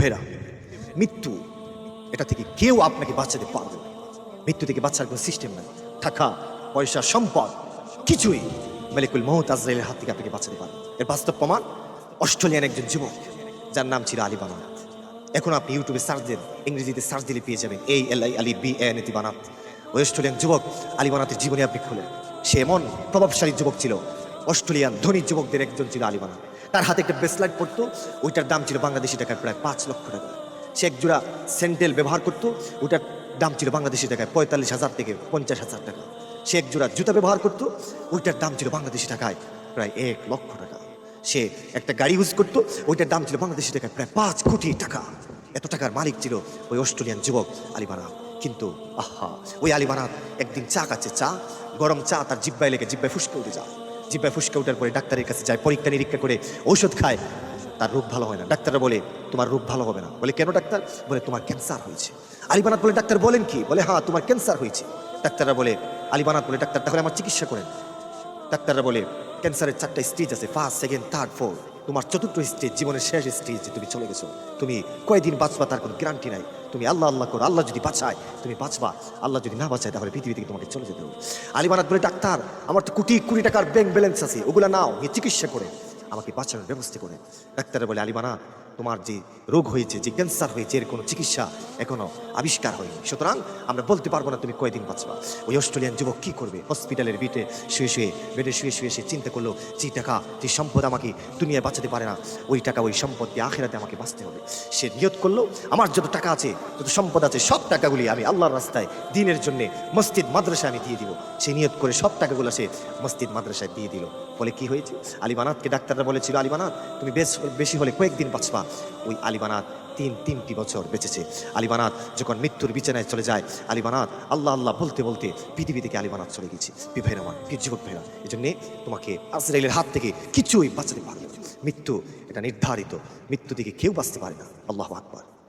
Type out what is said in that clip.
ভাইরা, মৃত্যু, এটা থেকে কেউ আপনাকে বাঁচাতে পারবে মৃত্যু থেকে বাঁচার কোনো সিস্টেম নাই। টাকা পয়সা, সম্পদ, কিছুই মালিকুল মহত আজরাইলের হাত থেকে আপনাকে বাঁচাতে পারবে এর বাস্তব প্রমাণ অস্ট্রেলিয়ান একজন যুবক, যার নাম ছিল আলী বানাত। এখন আপনি ইউটিউবে সার্চ দেন ইংরেজিতে সার্চ দিলে পেয়ে যাবেন এই এল আই আলী বি এন এতি বানাত। ওই অস্ট্রেলিয়ান যুবক আলী বানাতের জীবনে আপনি খুলেন। সে এমন প্রভাবশালী যুবক ছিল অস্ট্রেলিয়ান ধনী যুবকদের একজন ছিল আলী বানাত তার হাতে একটা ব্রেসলাইট পড়তো ওইটার দাম ছিল বাংলাদেশি টাকায় প্রায় পাঁচ লক্ষ টাকা। সে এক জোড়া স্যান্ডেল ব্যবহার করতো, ওটার দাম ছিল বাংলাদেশি টাকায় পঁয়তাল্লিশ হাজার থেকে পঞ্চাশ হাজার টাকা। সে এক জোড়া জুতা ব্যবহার করতো, ওইটার দাম ছিল বাংলাদেশি টাকায় প্রায় এক লক্ষ টাকা। সে একটা গাড়ি ইউজ করতো, ওইটার দাম ছিল বাংলাদেশি টাকায় প্রায় পাঁচ কোটি টাকা। এত টাকার মালিক ছিল ওই অস্ট্রেলিয়ান যুবক আলিবানা কিন্তু আহা, ওই আলিবানা একদিন চা কাছে চা, গরম চা তার জিব্বায় লেগে জিব্বায় ফুসকে উঠে যায়। জিব্বায় ফুসকে ওঠার পরে ডাক্তারের কাছে যায়, পরীক্ষা নিরীক্ষা করে ঔষধ খায়। তার রোগ ভালো হয় না। ডাক্তাররা বলে, তোমার রোগ ভালো হবে না। বলে, কেন ডাক্তার? বলে, তোমার ক্যান্সার হয়েছে। আলিবানাথ বলে, ডাক্তার বলেন কি? বলে হ্যাঁ তোমার ক্যান্সার হয়েছে। ডাক্তাররা বলে আলিবানাথ বলে, ডাক্তার, তাহলে আমার চিকিৎসা করেন। ডাক্তাররা বলে, ক্যান্সারের চারটা স্টেজ আছে, ফার্স্ট, সেকেন্ড, থার্ড ফোর তোমার চতুর্থ স্টেজ, জীবনের শেষ স্টেজ তুমি চলে গেছো। তুমি কয়দিন বাঁচবা তার কোনো গ্যারান্টি নাই। তুমি আল্লাহ আল্লাহ করো, আল্লাহ যদি বাঁচায়, তুমি বাঁচবা। আল্লাহ যদি না বাঁচায়, তাহলে পৃথিবী থেকে তোমাকে চলে যেতে হবে। আলিমানাত বলে, ডাক্তার, আমার তো কোটি কোটি টাকার ব্যাংক ব্যালেন্স আছে, ওগুলো নাও চিকিৎসা করে। আমাকে বাঁচানোর ব্যবস্থা করে। ডাক্তার বলে আলিমানা তোমার যে রোগ হয়েছে, যে ক্যান্সার হয়েছে, এর কোনো চিকিৎসা এখনও আবিষ্কার হয়নি। সুতরাং আমরা বলতে পারব না তুমি কয়দিন বাঁচবা। ওই অস্ট্রেলিয়ান যুবক কি করবে? হসপিটালের বিটে শুয়ে শুয়ে, বেডে শুয়ে শুয়ে সে চিন্তা করল, যে টাকা, যে সম্পদ আমাকে দুনিয়ায় বাঁচাতে পারে না, ওই টাকা, ওই সম্পদ দিয়ে আখেরাতে আমাকে বাঁচতে হবে। সে নিয়ত করল, আমার যত টাকা আছে, যত সম্পদ আছে, সব টাকাগুলি আমি আল্লাহর রাস্তায়, দিনের জন্যে মসজিদ, মাদ্রাসায় আমি দিয়ে দিব। সে নিয়ত করে সব টাকাগুলো সে মসজিদ, মাদ্রাসায় দিয়ে দিল। বলে কি হয়েছে? আলিবানাতকে ডাক্তাররা বলেছিল আলিবানাত তুমি বেশ, বেশি হলে কয়েকদিন বাঁচবা। ওই আলিবানাত তিন, তিনটি বছর বেঁচেছে। আলিবানাত যখন মৃত্যুর বিছানায় চলে যায়, আলিবানাত আল্লাহ আল্লাহ বলতে বলতে পৃথিবী থেকে আলিবানাত চলে গেছে। বিভাই রহমান কি যুবক ভাইরা এই জন্যে তোমাকে আসরাইলের হাত থেকে কিছুই বাঁচাতে পারবে মৃত্যু এটা নির্ধারিত। মৃত্যু থেকে কেউ বাঁচতে পারে না। আল্লাহ আকবার।